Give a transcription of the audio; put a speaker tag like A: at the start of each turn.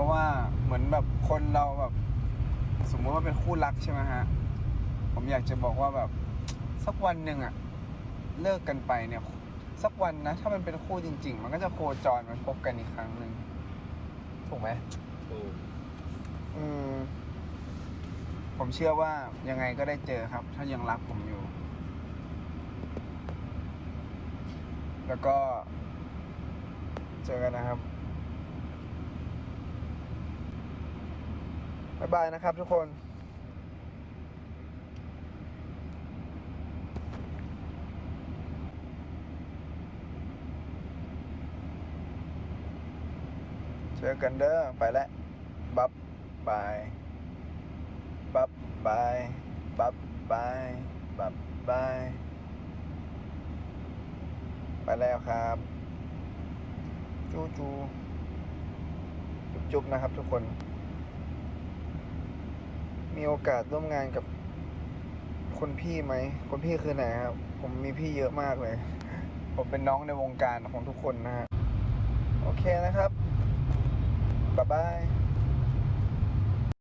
A: ราะว่าเหมือนแบบคนเราแบบสมมติว่าเป็นคู่รักใช่ไหมฮะ ผมอยากจะบอกว่าแบบสักวันหนึ่งอะเลิกกันไปเนี่ย สักวันนะถ้ามันเป็นคู่จริง ๆ มันก็จะโคจรมันพบกันอีกครั้งหนึ่งถูกไหม
B: ถูก
A: อืมผมเชื่อว่ายังไงก็ได้เจอครับ ถ้ายังรักผมอยู่ แล้วก็ เจอกันนะครับ บ๊ายบายนะครับทุกคนเจอกันเด้อไปแล้วบับบายบับบายบับบายบับบายไปแล้วครับ จูจูจุบจุบนะครับทุกคน มีโอกาสร่วมงานกับคนพี่ไหม คนพี่คือไหนครับ ผมมีพี่เยอะมากเลย ผมเป็นน้องในวงการของทุกคนนะฮะ โอเคนะครับ บ๊ายบาย